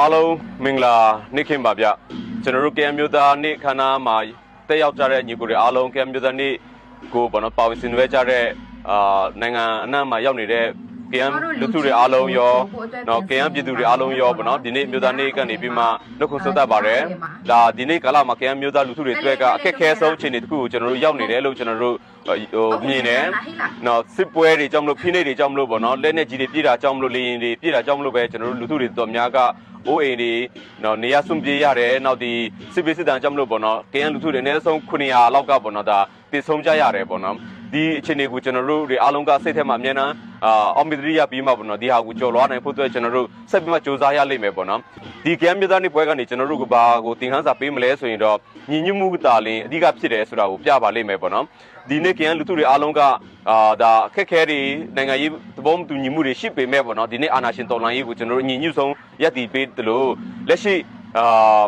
အားလုံးမင်္ဂလာနေ့ခင်ပါဗျကျွန်တော်တို့ကံမျိုးသားနေ့ခန္ဓာမှာတက်ရောက်ကြတဲ့ညီကိုတွေအားလုံးကံမျိုးသားနေ့ကိုပေါ့နော်ပါဝင်ဆင်နွှဲကြတဲ့အာနိုင်ငံအနှံ့မှာရောက်နေတဲ့ကံလူသူတွေအားလုံးရောနော်ကံပြည်သူတွေအားလုံးရောပေါ့နော်ဒီနေ့မျိုးသားနေ့ကနေပြီးမှနှုတ်ခွန်းဆက်တတ်ပါတယ်ဒါဒီနေ့ကာလမှာကံမျိုးသားလူသူတွေအတွက်ကအခက်ခဲဆုံးအခြေအနေတစ်ခုကိုကျွန်တော်တို့ရောက်နေတယ်လို့ကျွန်တော်တို့ဟိုမြင်တယ်နော်စစ်ပွဲတွေကြောင့်မလို့ဖိနှိပ်တွေကြောင့်မလို့ပေါ့နော်လက်နဲ့ကြီးတွေပြည်တာကြောင့်မလို့လေရင်တွေပြည်တာကြောင့်မလို့ပဲကျွန်တော်တို့လူသူတွေတော်များက အိုးအိမ်တွေနော်နေရဆွန့်ပြေးရတယ်နောက်ဒီစစ်ပေးစစ်တမ်းကြောင့်မလို့ပေါ့နော်ကရန်လူထုတွေအနည်းဆုံး900လောက်ကပေါ့နော်ဒါတည်ဆုံးကြရတယ်ပေါ့နော်ဒီအခြေအနေကိုကျွန်တော်တို့တွေအားလုံးကစိတ်ထဲမှာအမြဲတမ်း အာအော်မီဒရီယာပြီးမှပေါ့နော်ဒီဟာကိုကြော်လွားနိုင်ဖို့အတွက်ကျွန်တော်တို့ဆက်ပြီးမှစူးစမ်းရလိမ့်မယ်ပေါ့နော်ဒီကရန်မြေသားနေပွဲကနေကျွန်တော်တို့ကဘာကိုသင်ခန်းစာပေးမလဲဆိုရင်တော့ညီညွတ်မှုတာလင်အဓိကဖြစ်တယ်ဆိုတာကိုပြပါလိမ့်မယ်ပေါ့နော်ဒီနေ့ကရန်လူထုတွေအားလုံးကအာဒါအခက်ခဲတွေနိုင်ငံရေးသဘောမတူညီမှုတွေရှိပေမဲ့ပေါ့နော်ဒီနေ့အာဏာရှင်တော်လှန်ရေးကိုကျွန်တော်တို့ညီညွတ်ဆုံးရပ်တည်ပေးတယ်လို့လက်ရှိအာ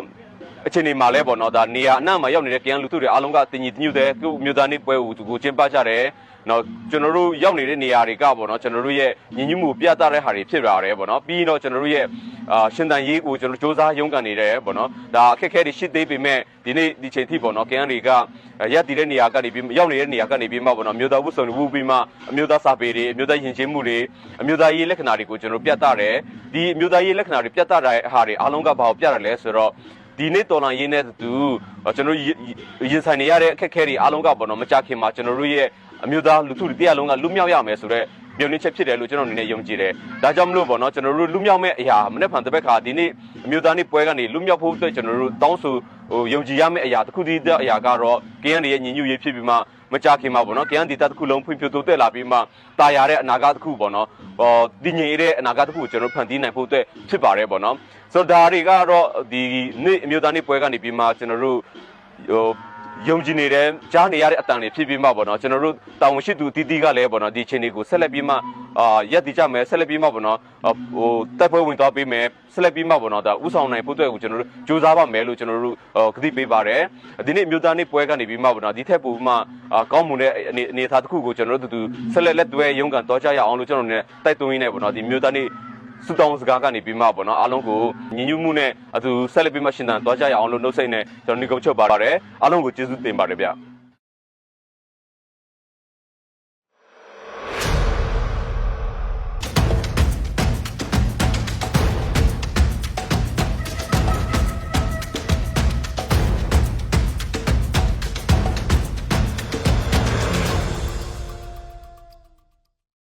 အခြေအနေမှာလဲပေါ့နော်ဒါနေရာအနှံ့မှာရောက်နေတဲ့ကရန်လူထုတွေအားလုံးကတင်ညီညွတ်တဲ့ကုမျိုးသားနေ့ပွဲကိုကိုကျင်းပကြတယ်နော်ကျွန်တော်တို့ရောက်နေတဲ့နေရာတွေကပေါ့နော်ကျွန်တော်တို့ရဲ့ညီညွတ်မှုပြသတဲ့ဟာတွေဖြစ်လာတယ်ပေါ့နော်ပြီးရင်တော့ကျွန်တော်တို့ရဲ့အာရှင်တန်ရေးကိုကျွန်တော်စ조사ရုန်းကန်နေတယ်ပေါ့နော်ဒါအခက်အခဲတွေရှိသေးပေမဲ့ဒီနေ့ဒီချိန်ထိပေါ့နော်ကရန်တွေကရက်တည်တဲ့နေရာကနေပြီးရောက်နေတဲ့နေရာကနေပြီးမှပေါ့နော်မျိုးသားဝတ်စုံဝူပြီးမှအမျိုးသားစာပေတွေအမျိုးသားယဉ်ကျေးမှုတွေအမျိုးသားရေးလက္ခဏာတွေကိုကျွန်တော်ပြသတယ်ဒီအမျိုးသားရေးလက္ခဏာတွေပြသတဲ့ဟာတွေအားလုံးကဘာကိုပြတယ်လဲဆိုတော့ ဒီနေ့တော်လန်ရေးနဲ့တူကျွန်တော်ရင်ဆိုင်နေရတဲ့အခက်အခဲတွေအားလုံးကပေါ့နော်မကြခင်မှာကျွန်တော်တို့ရဲ့အမျိုးသားလူထုတွေတရားလုံးကလူမြောက်ရမယ်ဆိုတော့မြုံနှင်းချက်ဖြစ်တယ်လို့ကျွန်တော်အနေနဲ့ယုံကြည်တယ်။ဒါကြောင့်မလို့ပေါ့နော်ကျွန်တော်တို့လူမြောက်မဲ့အရာမနေ့ဖန်တစ်ဘက်ခါဒီနေ့အမျိုးသားနေ့ပွဲကနေလူမြောက်ဖို့အတွက်ကျွန်တော်တို့တောင်းဆိုဟိုယုံကြည်ရမယ့်အရာတစ်ခုတည်းတဲ့အရာကတော့ KN ရဲ့ညီညွတ်ရေးဖြစ်ပြီးမှ မကြခင်မှာပေါ့နော် KN ဒေတာတစ်ခုလုံးဖွံ့ဖြိုးတိုးတက်လာပြီးမှတာယာတဲ့အနာဂတ်တစ်ခုပေါ့နော်ဟောတည်ငြိမ်တဲ့အနာဂတ်တစ်ခုကိုကျွန်တော်ဖန်တီးနိုင်ဖို့အတွက်ဖြစ်ပါတယ်ပေါ့နော်ဆိုတော့ဒါတွေကတော့ဒီနေ့အမျိုးသားနေ့ပွဲကနေပြီးမှကျွန်တော်တို့ဟို ယုံကြည်နေတဲ့ကြားနေရတဲ့အတန်တွေဖြစ်ပြီးမှပေါ့နော်ကျွန်တော်တို့တာဝန်ရှိသူတီးတီးကလည်းပေါ့နော်ဒီချင်းတွေကိုဆက်လက်ပြီးမှအာရက်တည်ကြမယ်ဆက်လက်ပြီးမှပေါ့နော်ဟိုတက်ပွဲဝင်သွားပေးမယ်ဆက်လက်ပြီးမှပေါ့နော်ဒါဥဆောင်နိုင်ဖို့အတွက်ကိုကျွန်တော်တို့စူးစမ်းပါမယ်လို့ကျွန်တော်တို့ကတိပေးပါတယ်ဒီနေ့မြို့သားနေ့ပွဲကနေပြီးမှပေါ့နော်ဒီထက်ပိုမှကောင်းမွန်တဲ့အနေအနေအထားတစ်ခုကိုကျွန်တော်တို့တူတူဆက်လက်လက်တွဲရုန်းကန်တော့ကြရအောင်လို့ကျွန်တော်တို့နဲ့တိုက်တွန်းရင်းနဲ့ပေါ့နော်ဒီမြို့သားနေ့ စူတောင်းစကားကနေပြီးမှပေါ့နော်အားလုံးကိုညီညွတ်မှုနဲ့အတူဆက်လက်ပြီးမှရှင်သန်သွားကြရအောင်လို့နှုတ်ဆက်နဲ့ကျွန်တော်ညီကုန်းချုပ်ပါပါတယ်အားလုံးကိုကျေးဇူးတင်ပါတယ်ဗျ